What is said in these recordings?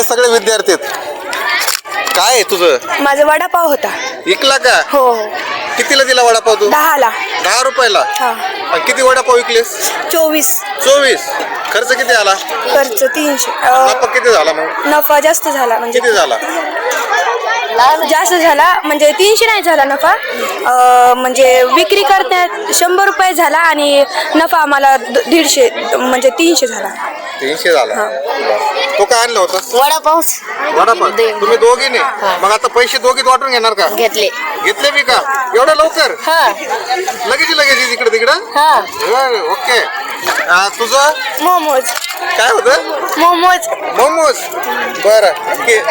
हे सगळे विद्यार्थी आहेत. काय आहे तुझं? माझा वडापाव होता. विकला का? हो हो. कितीला दिला वडापाव तू? दहाला. दहा रुपयाला? हा. आणि किती वडापाव विकलेस? चोवीस. चोवीस. खर्च किती आला? खर्च तीनशे. अं, नफा किती झाला मग? नफा जास्त झाला म्हणजे. किती झाला? जास्त झाला. म्हणजे तीनशे नाही झाला नफा. अं, म्हणजे विक्री करण्यात शंभर रुपये झाला आणि नफा आम्हाला दीडशे म्हणजे तीनशे झाला. तीनशे झाला. हा. बरं. तो काय आणलं होतं? वडापाव. वडापाव. तुम्ही दोघी नाही मग आता पैसे दोघीत वाटून घेणार का? घेतले. घेतले मी का? एवढं लवकर? हा. लगेच लगेच इकडे तिकडं? हा. बरं, ओके. तुझं? मोमोज. काय होतं? मोमोज. मोमोज? बरं. के-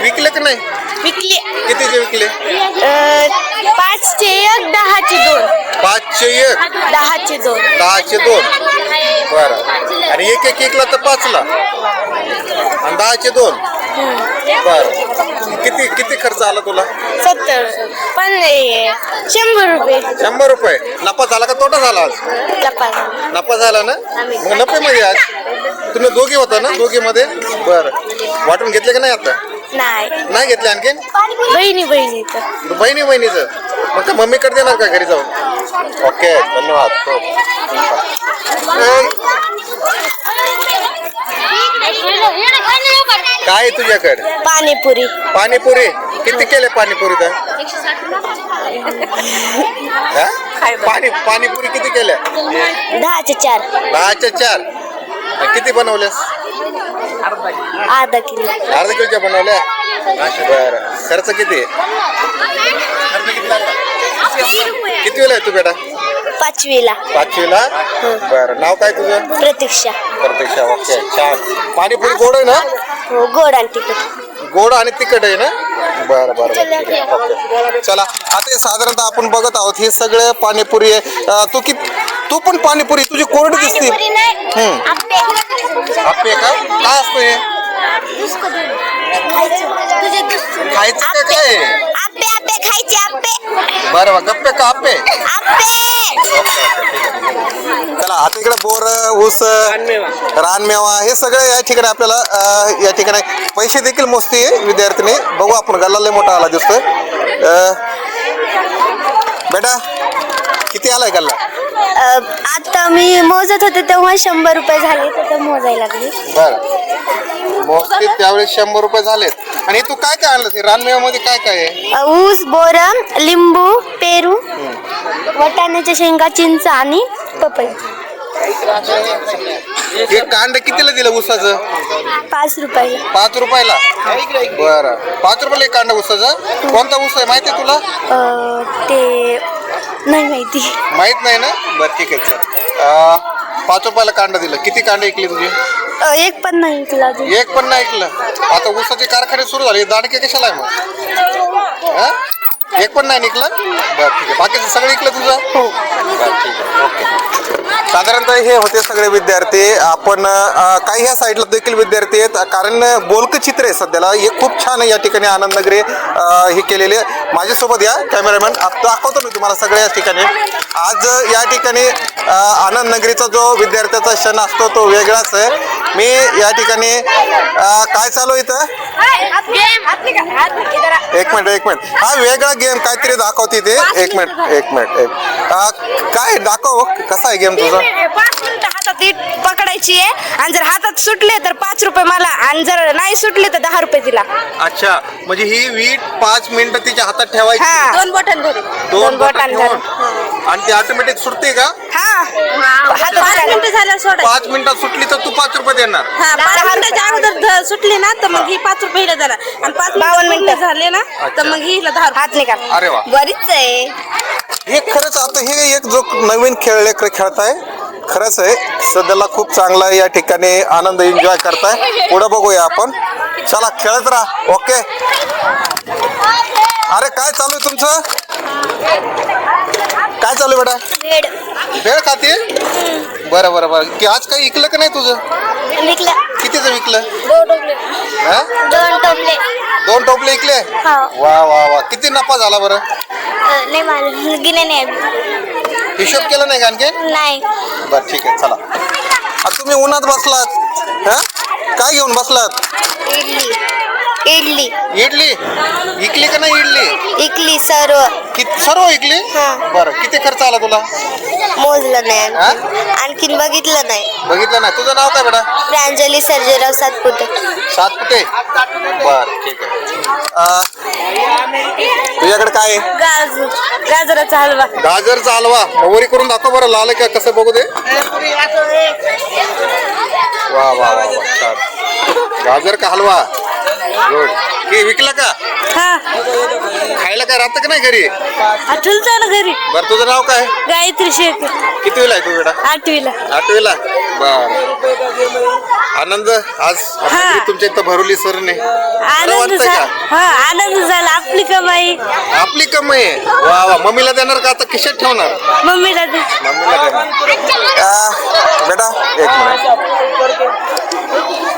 विकले की नाही? विकले. कितीचे विकले? अं, पाचचे एक दहाचे दोन. पाचशे एक? दहाचे दोन. दहाचे दोन. बरं. आणि एक एक विकला तर पाचला. आणि दहाचे दोन. बरं. किती किती खर्च आला तुला? सत्तर. पण हे, शंभर रुपये. शंभर रुपये. नफा झाला का तोटा झाला आज? नफा झाला. ना? मग नफेमध्ये आज? तुम्ही दोघी होता ना दोघी मध्ये बरं. वाटून घेतले की नाही आता? नाही. नाही घेतले आणखीन बहिणी बहिणी तर बहिणी बहिणीचं? मग का मम्मीकडे देणार का घरी जाऊन? ओके धन्यवाद. हो. काय आहे तुझ्याकडे? पाणीपुरी. पाणीपुरी? किती केले पाणीपुरी तर? पाणी पाणीपुरी किती केल्या? दहाचे चार. दहाच्या चार. आणि किती बनवल्यास अर्धा किलो. अर्धा किलोच्या बनवल्या बरं. खर्च किती किती वेळा आहे तू बेटा? पाचवीला. पाचवीला? बरं. नाव काय तुझं? प्रतीक्षा. प्रतीक्षा ओके. छान. पाणीपुरी गोड आहे ना? हो गोड आणि तिखट. गोड आणि तिखट आहे ना? बरं बरं ठीक आहे. ओके. चला आता हे साधारणतः आपण बघत आहोत हे सगळं पाणीपुरी आहे. अं, तू कि तू पण पाणीपुरी तुझी कोरडी दिसते. हम्म. आप्पे का? काय असतं हे? खायचं का काय आहे? आप्पे आप्पे खायचे आप्पे बरं बरं गप्पे का आप्पे चला आता इकडे बोर ऊस रानमेवा हे सगळं या ठिकाणी आपल्याला अं, या ठिकाणी पैसे देखील मोजते विद्यार्थीने. बघू आपण गल्ला लय मोठा आला दिसतोय. अं, बेटा किती आलाय गल्ला? आता मी मोजत होते तेव्हा शंभर रुपये झाले तर ते मोजायला लागली. बर. मोजते त्यावेळेस शंभर रुपये झालेत. आणि तू काय काय आणलं ते रानमेव्यामध्ये काय काय आहे? अ, ऊस बोरं लिंबू पेरू वटाण्याच्या शेंगा चिंच आणि पपई. हे कांड कितीला दिलं ऊसाचं? पाच रुपयाला पाच रुपयाला? बरं. पाच रुपयाला एक कांड ऊसाचं. कोणता ऊस आहे? माहिती आहे तुला? ते नाही माहिती. माहीत नाही ना? बरं ठीक आहे चल. अं, पाच रुपयाला कांड दिलं. किती कांड ऐकली तुझी? अ, एक पण नाही ऐकला अजून. एक पण नाही ऐकलं. आता ऊसाचे कारखाने सुरू झाले. दाणके कशाला आहे मग? हा? एक पण नाही निघलं? बरं ठीक आहे. बाकीचं सगळं ऐकलं तुझं? हो. बरं ठीक आहे. ओके. साधारणतः हे होते सगळे विद्यार्थी. आपण अ, काही ह्या साईडला देखील विद्यार्थी आहेत. कारण बोलक चित्र आहे सध्याला. हे खूप छान आहे या ठिकाणी आनंद नगरी अ, हे केलेले. माझ्यासोबत या कॅमेरामॅन आप दाखवतो मी तुम्हाला सगळ्या या ठिकाणी. आज या ठिकाणी अ, आनंद नगरीचा जो विद्यार्थ्याचा क्षण असतो तो वेगळाच आहे. मी या ठिकाणी अ, काय चालू आहे इथं? एक मिनिट एक मिनिट. हा वेगळा गेम काहीतरी दाखवते ते एक मिनिट एक मिनिट एक काय दाखव कसा आहे गेम तुझा? पाच मिनिटं हातात इट पकडायची आहे. आणि जर हातात सुटले तर पाच रुपये मला आणि जर नाही सुटले तर दहा रुपये तिला. अच्छा म्हणजे ही वीट पाच मिनिटं तिच्या हातात ठेवायची? हा दोन बोटां धरून. दोन बोटं बोटां ठेवून? धरून. आणि ती ऑटोमॅटिक सुटते का? हा. पाच मिनिटं झालं सोडा. पाच मिनिटात सुटली तर तू पाच रुपये देणार. हा पाच मिनिटाच्या अगोदर ध- सुटले ना तर मग ही पाच रुपये हिला झाला. आणि पाच बावन्न मिनिटं मिनिटं. झाले ना. तर मग ही हिला दहा रुपये. हात निकाल. अरे वा. बरीच आहे. हे खरंच आता हे एक जो नवीन खेळ लेकर खेळताय खरंच आहे. सध्याला खूप चांगला या ठिकाणी आनंद एन्जॉय करताय. पुढे बघूया आपण. चला खेळत राहा. ओके. अरे काय चालू आहे तुमचं? काय चालू आहे बेटा? भेळ खाते? बरं बरं बरं. की आज काही विकलं का नाही तुझं? कितीचं विकलं? दोन टोपले. हा? दोन टोपले. दोन टोपले विकले? हो. वा वा वा. किती नफा झाला बरं? नाही मला गिने नाही हिशोब केला नाही का आणखी? नाही. बरं ठीक आहे चला. तुम्ही उन्हात बसलात हा? काय घेऊन बसलात? इडली. इडली. इडली? इकली का नाही इडली? इकली सर्व. किती सर्व इकली? हा. बरं किती खर्च आला तुला? मोजलं नाही हा? आणखीन. आणखीन बघितलं नाही. बघितलं ना तुझं नाव काय बेटा? प्रांजली सर्जेराव सातपुते. सातपुते? बर ठीक आहे. अं, तुझ्याकडे काय आहे? गाजर. गाजराचा हलवा. गाजरचा हलवा. मग वरी करून दाखव बरं लाल आहे का कसं बघू दे. वा वा वा वा छान. गाजर का हलवा? गुड. हे विकला का? हा. खायला काय राहतं का नाही घरी? आठवलं ना घरी. बरं तुझं नाव काय? गायत्री शेख. किती वेळ आहे तू बेटा? आठवीला. आठवीला? बर. आनंद? आज तुमच्या इथं भरवली सरने. बरं आनंद वाटतंय झाला का? हा आनंद झाला. आपली कमाई. आपली कमाई आहे. वा वा. मम्मीला देणार का? आता खिशात ठेवणार. मम्मीला दे. मम्मीला देणार. आ, बेटा एक मिनिट.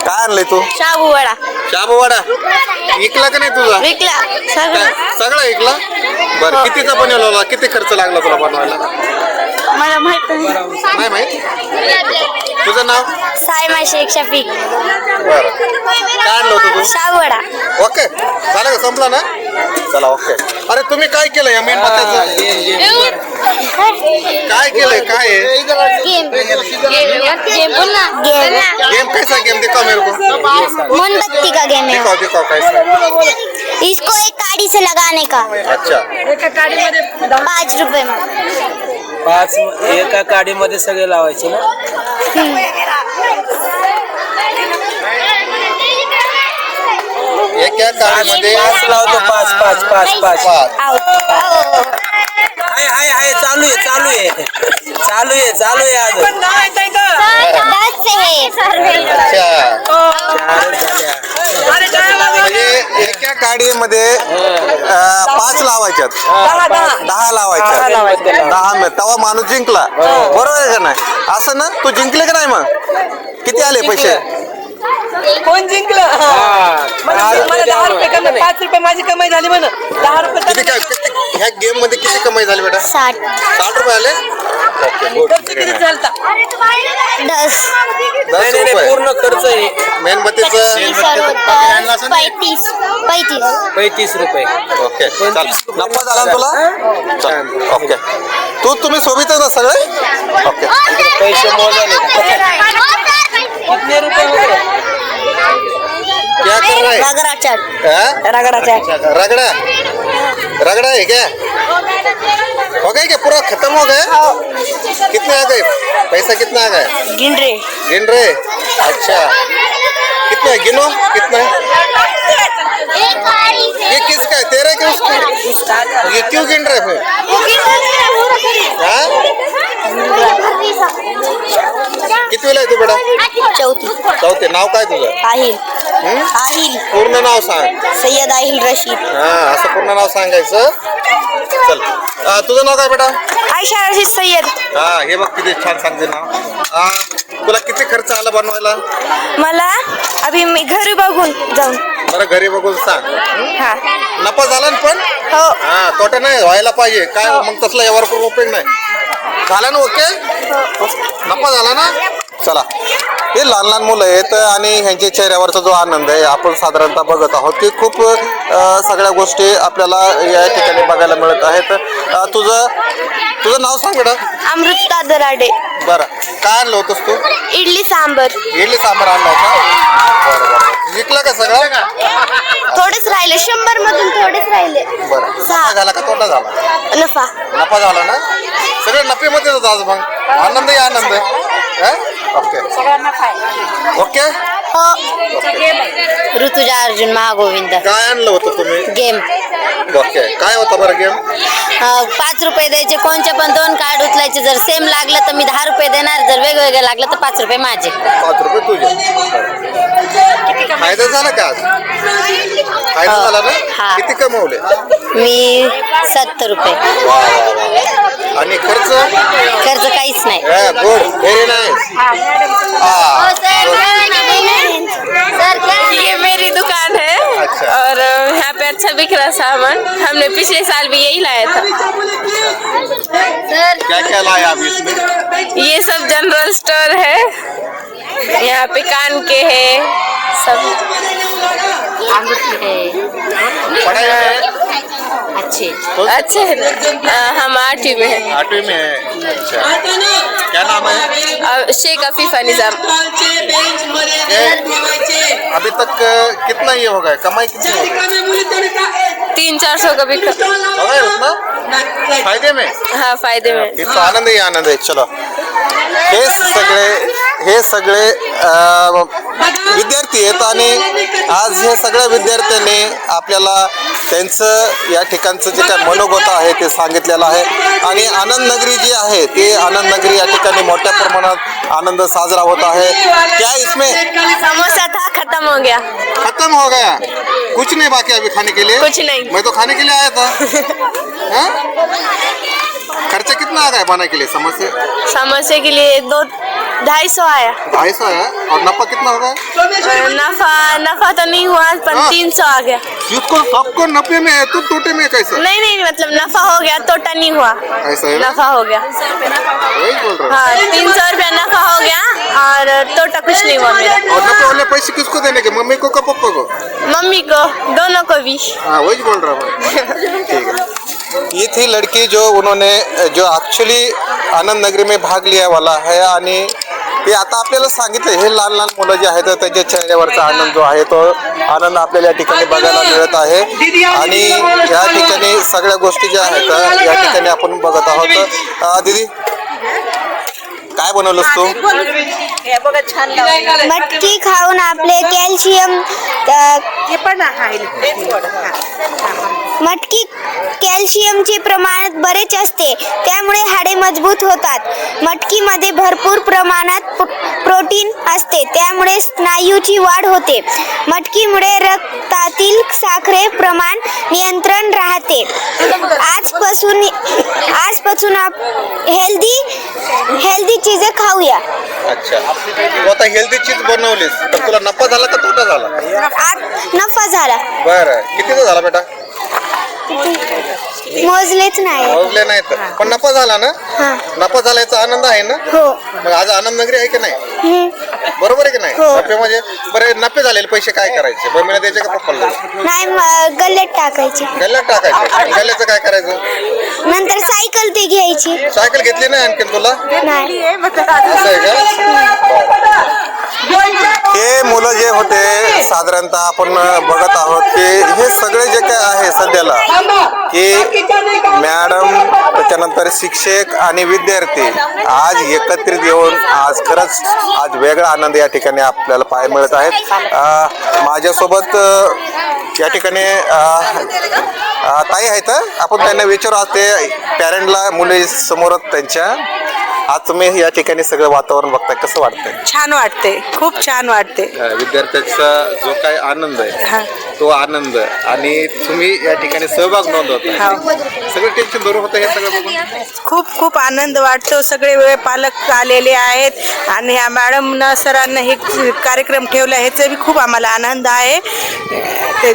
काय आणलंय तू? शाबू वडा. शाबू वडा? इकला का नाही तुझा? विकला? सगळं. सगळा इकला बर कितीचा बनवला? किती खर्च लागला तुला बनवायला? मला माहीत नाही. नाही माहीत? तुझं नाव? सायमा शेख शफीक. बर. काय आणलं होतं तू? शाबू वडा ओके. झालं का? संपलं ना? चला ओके. अरे तुम्ही काय केलं या मेणबत्त्याचं काय केलंय? काय आहे? गेम. Game game. गेम कैसा गेम दिखाओ मेरे को. मोमबत्ती का गेम है दिखाओ दिखाओ कैसा इसको एक गाड़ी से लगाने का। अच्छा। पाँच रुपए में। पाच एका काडीमध्ये सगळे लावायचे ना? एका काळीमध्ये पाच लावतो पाच पाच पाच पाच। पाच। हाय चालू आहे चालू आहे. चालू आहे चालू आहे आज. दस से है अच्छा. म्हणजे एका काडीमध्ये अं, पाच लावायच्यात. दहा लावायच्यात. दहा मिनिट तेव्हा माणूस जिंकला. बरोबर आहे का नाही? असं ना? तू जिंकले का नाही मग? किती आले पैसे? कोण जिंकलं? मला मला दहा रुपये कमी पाच रुपये माझी कमाई झाली म्हण दहा रुपये किती काय किती- ह्या गेममध्ये किती कमाई झाली बेटा? साठ. साठ रुपये आले? ओके गुड खर्च किती चालता? दस. दस नाही नाही नाही, रुपये. पूर्ण खर्च आहे. मेणबत्तीचं? पैतीस पैतीस. पैतीस रुपये. ओके चल. नफा झाला ना तुला? चल ओके. तू तुम्ही सोबतच ना सगळे? ओके. पैसे रुपये हो गए? क्या कर रहा है? रगड़ा चाट हाँ? रगडाचा रगड़ा? रगड़ा है क्या? हो गए क्या? पूरा खत्म हो गए कितने आ गए? पैसा कितना आ गया? गिन रे। गिन रहे अच्छा। कितना है? गिनो। कितना है? ये किसका है? तेरा है कि उसका? ये क्यों गिन रहे फिर कितने किती वेळा आहे तू बेटा? चौथी. चौथे. नाव काय तुझं? आहिल हं? आहिल पूर्ण नाव सांग. सय्यद आहिल रशीद. हा असं पूर्ण नाव सांगायचं. चल. अं, तुझं नाव काय बेटा? आयशा रशीद सय्यद. हा हे बघ किती छान सांगते नाव. हा, तुला किती खर्च आला बनवायला? मला अभि मी घरी बघून जाऊन. बरं घरी बघून सांग. हा. नफा झाला ना पण? हो. हा तोटा नाही व्हायला पाहिजे. काय मग तसला यावर करून उपयोग नाही. झाला ना ओके? नफा झाला ना? चला. हे लहान लहान मुलं आहेत आणि ह्यांच्या चेहऱ्यावरचा जो आनंद आहे आपण साधारणतः बघत आहोत की खूप सगळ्या गोष्टी आपल्याला या ठिकाणी बघायला मिळत आहेत. तुझं तुझं नाव सांग बेटा अमृता दराडे बरं. काय आणलं होतंस तू? इडली सांबर. इडली सांबार आणला होता? बरं बरं. जिंकला का सगळं? थोडेच राहिले शंभर मधून थोडेच राहिले. बरं. नफा झाला का तोटा झाला? नफा. नफा झाला ना? सगळे नफेमध्ये होतं आज मग. आनंद आहे आनंद आहे. हा? ओके. ओके? ऋतुजा अर्जुन महागोविंद. काय आणलं होतं तुम्ही? Game okay. काय होता बरं गेम पाच रुपये द्यायचे कोणचे पण दोन कार्ड उचलायचे. जर सेम लागलं तर मी दहा रुपये देणार. जर वेगवेगळं लागलं तर पाच रुपये माझे. पाच रुपये तुझे. फायदा झाला का आज? फायदा हो. झाला हा. ना किती कमवले? मी सत्तर रुपये. आणि खर्च? खर्च काहीच नाही. गुड व्हेरी नाईस ये मेरी दुकान है अच्छा। और यहाँ पे अच्छा बिक रहा सामान। हमने पिछले साल भी यही लाया था। क्या क्या लाया आप इसमें? ये सब जनरल स्टोर है। यहाँ पे कान के है सब। में अच्छे। अच्छे है हम आठवीं में हैं। आठवीं में है। अच्छा। क्या नाम है? अ, शेख अफीफा निज़ाम अभी तक कितना ये हो गया कमाई कितनी हो गई तीन चार सौ का भी ख- हो गया उतना? फायदे में? हाँ फायदे में। हे तो आनंद आहे आनंद आहे चलो। हे सगळे हे सगळे विद्यार्थी आहेत आणि आज हे सगळ्या विद्यार्थ्यांनी आपल्याला त्यांचं या ठिकाणचं जे काय मनोगत आहे ते सांगितलेलं आहे. आणि आनंद नगरी जी आहे ते आनंद नगरी या ठिकाणी मोठ्या प्रमाणात आनंद साजरा होत आहे. क्या इसमें? समोसा था खत्म हो गया। खत्म हो गया? कुछ नहीं बाकी अभी खाने के लिए? कुछ नहीं। मैं तो खाने के लिए आया था? खर्चा कितना आ गया बना के लिए समोसे समोसे के लिए दो ढाई सौ आया। ढाई सौ आया और नफा कितना होगा और नफा नफा तो नहीं हुआ पर हाँ। तीन सौ आ गया। जिसको सबको नफे में है तो टोटे में कैसा? नहीं नहीं मतलब नफा हो गया तोटा नहीं हुआ। ऐसा है नफा हो गया। हूँ। हाँ तीन सौ रुपया नफा हो गया और तोटा कुछ नहीं हुआ मेरा। और नफे वाले पैसे किसको देने के? मम्मी को का पप्पा को? मम्मी को दोनों को भी। हाँ वही बोल रहा हूँ। ठीक है। ये थी लड़की जो उन्होंने जो ॲक्च्युली आनंद नगरी में भाग लिया वाला है आणि ते आता आपल्याला सांगितलं हे लहान लहान मुलं जे आहेत त्यांच्या चेहऱ्यावरचा आनंद जो आहे तो आनंद आपल्याला या ठिकाणी बघायला मिळत आहे. आणि या ठिकाणी सगळ्या गोष्टी ज्या आहेत या ठिकाणी आपण बघत आहोत. दीदी काय बनवलंस तू? हे बघा छान लावलं. मटकी खाऊन आपले कॅल्शियम हे पण आहे. मटकी कॅल्शियमचे प्रमाण बरेच असते त्यामुळे हाडे मजबूत होतात. मटकीमध्ये भरपूर प्रमाणात प्रोटीन असते त्यामुळे स्नायूची वाढ होते. मटकीमुळे रक्तातील साखरे प्रमाण नियंत्रण राहते. आजपासून आजपासून आप हेल्दी हेल्दी चीजे खाऊया. अच्छा. तू आता हेल्दी चीज बनवलीस. तर तुला नफा झाला का तोटा झाला? आत नफा झाला. बरं. कितीचा झाला बेटा? मोजलेच नाही. मोजले नाही तर पण नफा झाला ना? हा. नफा झाला याचा आनंद आहे ना? हो. मग आज आनंद नगरी आहे की नाही? हम्म. बरोबर आहे की नाही? हो. नफे म्हणजे बरे नफे झालेले पैसे काय करायचे? बहिणीला द्यायचे का पप्पाला नाही म- गल्ल्यात टाकायचे. गल्ल्यात टाकायचे. गल्ल्याचं काय करायचं? नंतर सायकल ते घ्यायची. सायकल घेतली नाही आणखीन तुला? नाही. असं आहे का? हे मुलं जे होते साधारणतः आपण बघत आहोत की हे सगळे जे काय आहे सध्याला की मॅडम त्याच्यानंतर शिक्षक आणि विद्यार्थी आज एकत्रित येऊन आज खरंच आज वेगळा आनंद या ठिकाणी आपल्याला पाहायला मिळत आहेत माझ्यासोबत या ठिकाणी ताई आहेत आपण त्यांना विचारू आज ते पॅरेंटला मुली समोर त्यांच्या. आज तुम्ही या ठिकाणी सगळं वातावरण बघताय कसं वाटतंय? छान वाटते खूप छान वाटते विद्यार्थ्याचा जो काही आनंद हा. आहे तो आनंद आणि तुम्ही या ठिकाणी सहभाग नोंदवता सगळं टेन्शन दूर होतं हे सगळं बघून? खूप खूप आनंद वाटतो. सगळे वेळ पालक आलेले आहेत. आणि ह्या मॅडमनं सरांना हे कार्यक्रम ठेवला ह्याचा बी खूप आम्हाला आनंद आहे. ते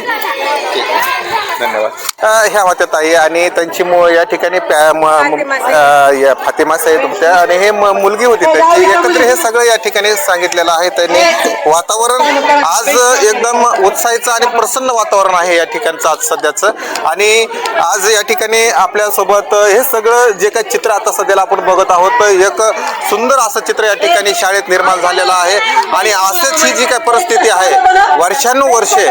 धन्यवाद. अ, ह्या होत्या ताई आणि त्यांची मु- या ठिकाणी पॅ- म- म- अ, या फातिमा साहेब होत्या आणि हे म- मुलगी होती त्यांची. एकत्र हे सगळं या ठिकाणी सांगितलेलं आहे. त्यांनी वातावरण आज एकदम उत्साहीचं आणि प्रसन्न वातावरण आहे या ठिकाणचं आज सध्याचं. आणि आज या ठिकाणी आपल्यासोबत हे सगळं जे काही चित्र आता सध्याला आपण बघत आहोत एक सुंदर असं चित्र या ठिकाणी शाळेत निर्माण झालेलं आहे. आणि असंच ही जी काही परिस्थिती आहे वर्षानुवर्षे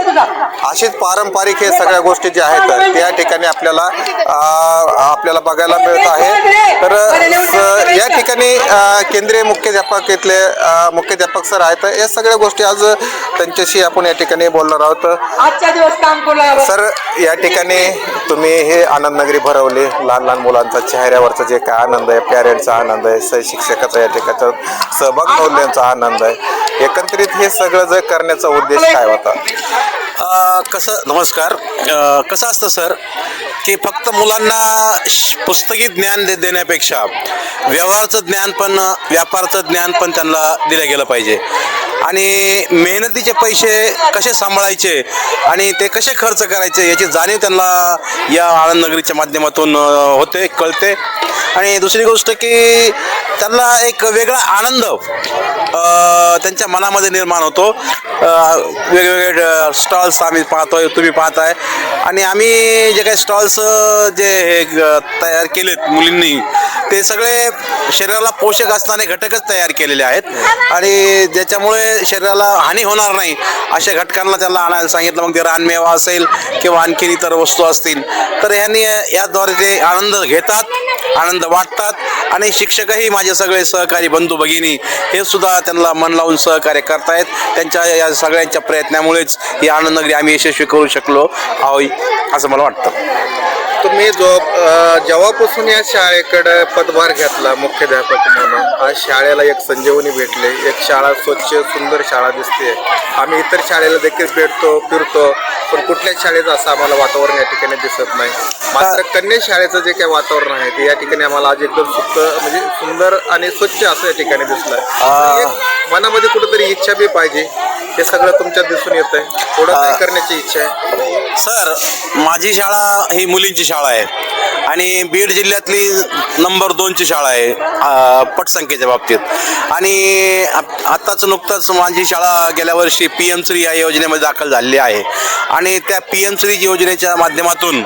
अशीच पारंपरिक हे सगळ्या गोष्टी ज्या आहेत त्या ठिकाणी आपल्याला आपल्याला बघायला मिळत आहे. तर या ठिकाणी केंद्रीय मुख्याध्यापक इथले मुख्याध्यापक सर आहेत. या सगळ्या गोष्टी आज त्यांच्याशी आपण या ठिकाणी बोलणार आहोत. सर या ठिकाणी तुम्ही हे आनंद नगरी भरवली. लहान लहान मुलांचा चेहऱ्यावरचा जे काय आनंद आहे पॅरेंटचा आनंद आहे स- शिक्षकाचा या ठिकाणचा सहभाग नोंदण्याचा आनंद आहे. एकत्रित हे सगळं जे करण्याचा उद्देश काय होता? कसं नमस्कार. कसं असतं सर की फक्त मुलांना श- पुस्तकी ज्ञान दे देण्यापेक्षा व्यवहाराचं ज्ञान पण व्यापाराचं ज्ञान पण त्यांना दिलं गेलं पाहिजे. आणि मेहनतीचे पैसे कसे सांभाळायचे आणि ते कसे खर्च करायचे याची जाणीव त्यांना या आनंदनगरीच्या माध्यमातून होते कळते. आणि दुसरी गोष्ट की त्यांना एक वेगळा आनंद त्यांच्या मनामध्ये निर्माण होतो. वेगवेगळे स्टॉल्स आम्ही पाहतोय तुम्ही पाहताय. आणि आम्ही जे काही स्टॉल्स जे हे तयार केलेत मुलींनी ते सगळे शरीराला पोषक असणारे घटकच तयार केलेले आहेत. आणि ज्याच्यामुळे शरीराला हानी होणार नाही अशा घटकांना त्याला आणायला सांगितलं. मग ते रानमेवा असेल किंवा आणखीन इतर वस्तू असतील तर ह्यांनी याद्वारे ते आनंद घेतात आनंद वाटतात. आणि शिक्षकही माझे सगळे सहकारी बंधू भगिनी हे सुद्धा त्यांना मन लावून सहकार्य करतायत. त्यांच्या या सगळ्यांच्या प्रयत्नामुळेच ही आनंदनगरी आम्ही यशस्वी करू शकलो. आहोत. असं मला वाटतं. तुम्ही जो जेव्हापासून या शाळेकडे पदभार घेतला मुख्याध्यापक म्हणून आज शाळेला एक संजीवनी भेटले एक शाळा स्वच्छ सुंदर शाळा दिसते. आम्ही इतर शाळेला देखील भेटतो फिरतो पण कुठल्याच शाळेचं असं आम्हाला वातावरण या ठिकाणी दिसत नाही. मात्र कन्या शाळेचं जे काही वातावरण आहे ते या ठिकाणी आम्हाला आज एकदम सुख म्हणजे सुंदर आणि स्वच्छ असं या ठिकाणी दिसलं. मनामध्ये कुठेतरी इच्छा बी पाहिजे. हे सगळं तुमच्यात दिसून येत आहे थोडं काय करण्याची इच्छा आहे? सर माझी शाळा ही मुलींची शाळा आहे. आणि बीड जिल्ह्यातली नंबर दोनची शाळा आहे पटसंख्येच्या बाबतीत. आणि आत्ताच नुकताच माझी शाळा गेल्या वर्षी पी एम श्री या योजनेमध्ये दाखल झालेली आहे. आणि त्या पी एम श्री योजनेच्या माध्यमातून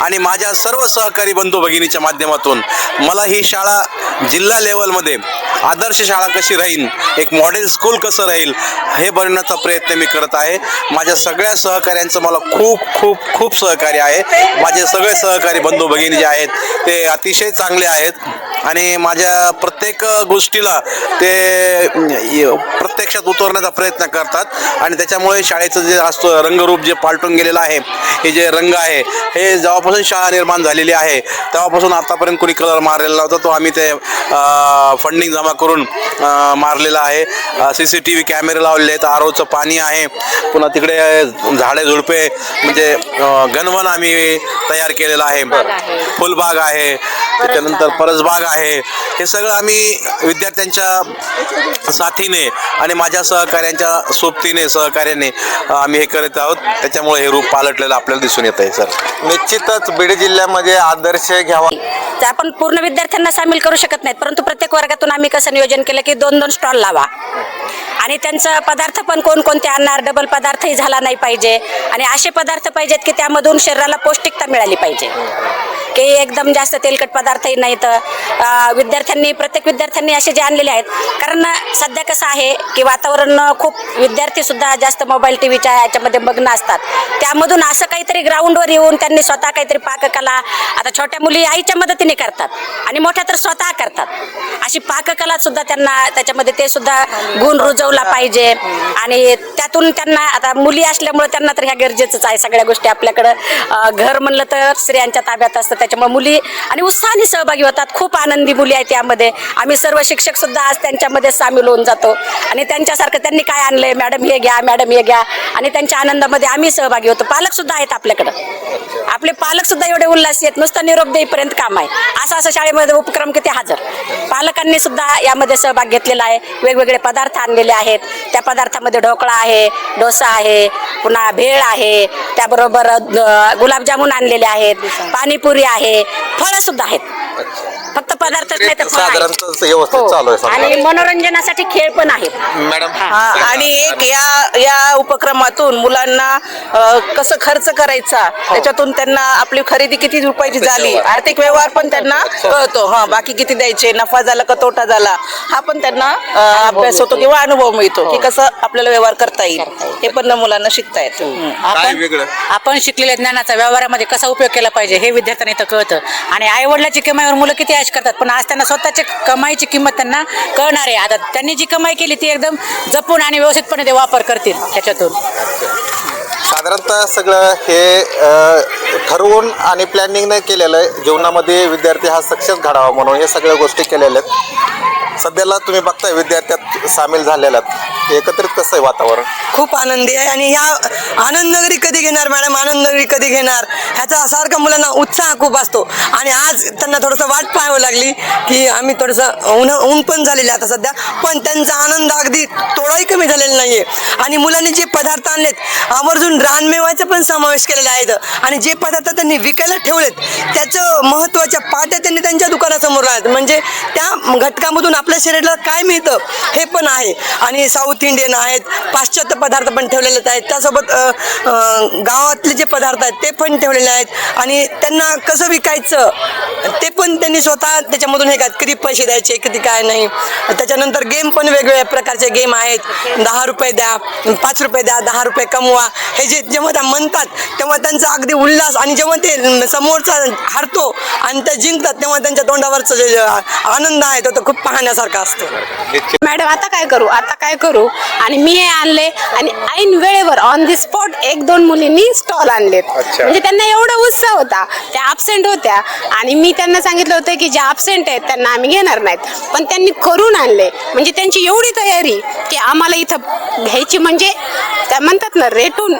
आणि माझ्या सर्व सहकारी बंधू भगिनीच्या माध्यमातून मला ही शाळा जिल्हा लेवलमध्ये आदर्श शाळा कशी राहील एक मॉडेल स्कूल कसं राहील हे बनवण्याचा प्रयत्न मी करत आहे. माझ्या सगळ्या सहकाऱ्यांचं मला खूप खूप खूप सहकार्य आहे. माझे सगळे सहकारी बंधू भगिनी जे आहेत ते अतिशय चांगले आहेत. आणि माझ्या प्रत्येक गोष्टीला ते प्रत्यक्षात उतरण्याचा प्रयत्न करतात. आणि त्याच्यामुळे शाळेचं जे असतं रंगरूप जे पालटून गेलेलं आहे हे जे रंग आहे हे जेव्हापासून शाळा निर्माण झालेली आहे तेव्हापासून आतापर्यंत कोणी कलर मारलेला नव्हता. तो आम्ही ते फंडिंग जमा करून मारलेला आहे. सी सी टी व्ही कॅमेरे लावलेले आहेत. आर ओचं पाणी आहे. पुन्हा तिकडे झाडे झुडपे म्हणजे घनवन आम्ही तयार केलेलं आहे. फुलबाग आहे. त्याच्यानंतर परसबाग आहे. हे सगळं आम्ही विद्यार्थ्यांच्या साथीने आणि माझ्या सहकार्यांच्या सोबतीने सहकार्याने आम्ही हे करत आहोत. त्याच्यामुळे हे रूप पालटलेलं आपल्याला दिसून येत आहे सर. निश्चितच बीड जिल्ह्यामध्ये आदर्श घ्यावा. आपण पूर्ण विद्यार्थ्यांना सामील करू शकत नाहीत परंतु प्रत्येक वर्गातून आम्ही कसं नियोजन केलं की दोन दोन स्टॉल लावा. आणि त्यांचं पदार्थ पण कोणकोणते आणणार डबल पदार्थही झाला नाही पाहिजे. आणि असे पदार्थ पाहिजेत की त्यामधून शरीराला पौष्टिकता मिळाली पाहिजे. की एकदम जास्त तेलकट पदार्थही नाहीत. विद्यार्थ्यांनी प्रत्येक विद्यार्थ्यांनी असे जे आणलेले आहेत. कारण सध्या कसं आहे की वातावरण खूप विद्यार्थीसुद्धा जास्त मोबाईल टी व्हीच्या याच्यामध्ये मग्न असतात. त्यामधून असं काहीतरी ग्राउंडवर येऊन त्यांनी स्वतः काहीतरी पाककला आता छोट्या मुली आईच्या मदतीने करतात आणि मोठ्या तर स्वतः करतात. अशी पाककला सुद्धा त्यांना त्याच्यामध्ये ते सुद्धा गुण रुजवला पाहिजे. आणि त्यातून त्यांना आता मुली असल्यामुळे त्यांना तर ह्या गरजेचंच आहे सगळ्या गोष्टी आपल्याकडं. घर म्हणलं तर स्त्रियांच्या ताब्यात असतं त्याच्यामुळे मुली आणि उत्साहाने सहभागी होतात. खूप आनंदी मुली आहेत त्यामध्ये आम्ही सर्व शिक्षक सुद्धा आज त्यांच्यामध्ये सामील होऊन जातो. आणि त्यांच्यासारखं त्यांनी काय आणलंय? मॅडम हे घ्या मॅडम हे घ्या. आणि त्यांच्या आनंदामध्ये आम्ही सहभागी होतो. पालक सुद्धा आहेत आपल्याकडं. आपले पालक सुद्धा एवढे उल्हासी आहेत नुसतं निरोप देईपर्यंत काम आहे. असं असं शाळेमध्ये उपक्रम किती हजर. पालकांनी सुद्धा यामध्ये सहभाग घेतलेला आहे. वेगवेगळे पदार्थ आणलेले आहेत. त्या पदार्थामध्ये ढोकळा आहे डोसा आहे पुन्हा भेळ आहे. त्याबरोबर गुलाबजामुन आणलेले आहेत. पाणीपुरी आहे. फळं सुद्धा आहेत. फक्त पदार्थच नाही तर हो. आणि. मनोरंजनासाठी खेळ पण आहेत. मॅडम हा, आणि एक या या उपक्रमातून मुलांना कसं खर्च करायचा त्याच्यातून त्यांना आपली खरेदी किती रुपयाची झाली आर्थिक व्यवहार पण त्यांना कळतो. हा बाकी किती द्यायचे नफा झाला का तोटा झाला हा पण त्यांना अभ्यास होतो किंवा अनुभव मिळतो की कसं आपल्याला व्यवहार करता येईल. हे पण मुलांना शिकता येतं. वेगळं? आपण शिकलेल्या ज्ञानाचा व्यवहारामध्ये कसा उपयोग केला पाहिजे हे विद्यार्थ्यांना इथं कळतं. आणि आई वडिलाची कमाईवर मुलं किती ऐश करतात पण आज त्यांना स्वतःच्या कमाईची किंमत त्यांना कळणार आहे. आता त्यांनी जी कमाई केली ती एकदम जपून आणि व्यवस्थितपणे ते वापर करतील त्याच्यातून साधारणतः सगळं हे ठरवून आणि प्लॅनिंगने केलेलं आहे. जीवनामध्ये विद्यार्थी हा सक्सेस घडावा म्हणून हे सगळ्या गोष्टी केलेल्या आहेत. सध्याला तुम्ही बघताय विद्यार्थ्यात सामील झालेल्या आहेत. एकत्रित कसं आहे वातावरण? खूप आनंदी आहे आणि ह्या आनंद नगरी कधी घेणार मॅडम? आनंद नगरी कधी घेणार? ह्याचा सारखा मुलांना उत्साह खूप असतो. आणि आज त्यांना थोडंसं वाट पाहावं लागली की आम्ही थोडंसं ऊन ऊन पण झालेलं आता सध्या. पण त्यांचा आनंद अगदी थोडाही कमी झालेला नाहीये. आणि मुलांनी जे पदार्थ आणलेत आवर्जून रानमेवाचा पण समावेश केलेला आहे आणि जे पदार्थ त्यांनी विकायला ठेवलेत त्याचं महत्त्वाच्या पाट्या त्यांनी त्यांच्या दुकानासमोर आहेत म्हणजे त्या घटकामधून आपल्या शरीराला काय मिळतं हे पण आहे. आणि साऊथ इंडियन आहेत पाश्चात्य पदार्थ पण ठेवलेले आहेत. त्यासोबत गावातले जे पदार्थ आहेत ते पण ठेवलेले आहेत. आणि त्यांना कसं विकायचं ते पण त्यांनी स्वतः त्याच्यामधून हे काय किती पैसे द्यायचे किती काय नाही. त्याच्यानंतर गेम पण वेगवेगळ्या प्रकारचे गेम आहेत. दहा रुपये द्या पाच रुपये द्या दहा रुपये कमवा. हे जे जेव्हा त्या म्हणतात तेव्हा त्यांचा अगदी उल्हास आणि जेव्हा ते समोरचा हरतो आणि ते जिंकतात तेव्हा त्यांच्या तोंडावरचा जे आनंद आहे तो तो खूप पाहण्यासारखा असतो. मॅडम आता काय करू? आता काय करू? आणि मी हे आणले आणि ऐन वेळेवर ऑन दी स्पॉट एक दोन मुलींनी स्टॉल आणलेत. अच्छा. म्हणजे त्यांना एवढा उत्साह होता. त्या अबसेंट होत्या. आणि मी त्यांना सांगितलं होतं की ज्या अबसेंट आहेत त्यांना आम्ही घेणार नाहीत. पण त्यांनी करून आणले. म्हणजे त्यांची एवढी तयारी की आम्हाला इथं घ्यायची म्हणजे त्या म्हणतात ना रेटून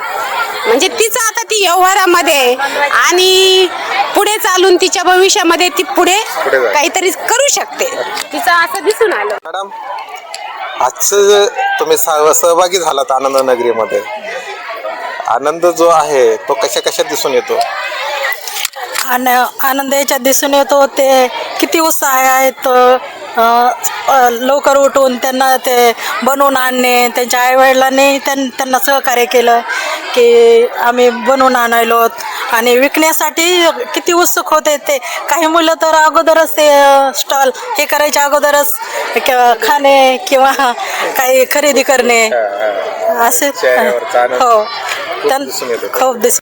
म्हणजे तिचं आता ती व्यवहारामध्ये आहे. आणि पुढे चालून तिच्या भविष्यामध्ये ती पुढे पुढे जाईल. काहीतरी करू शकते तिचं असं दिसून आलं मॅडम आजचं जे तुम्ही सह- सहभागी झालात आनंद नगरीमध्ये आनंद जो आहे तो कशा कशात दिसून येतो आणि आनंद याच्यात दिसून येतो ते किती उत्साह आहेत अ, अ, लवकर उठून त्यांना ते बनवून आणणे त्यांच्या आईवडिलांनी त्यां त्यांना सहकार्य केलं की आम्ही बनवून आणायलो आणि विकण्यासाठी किती उत्सुक होते ते. काही मुलं तर अगोदरच ते स्टॉल हे करायच्या अगोदरच खाणे किंवा काही खरेदी करणे. असे. हो. खूप दिसून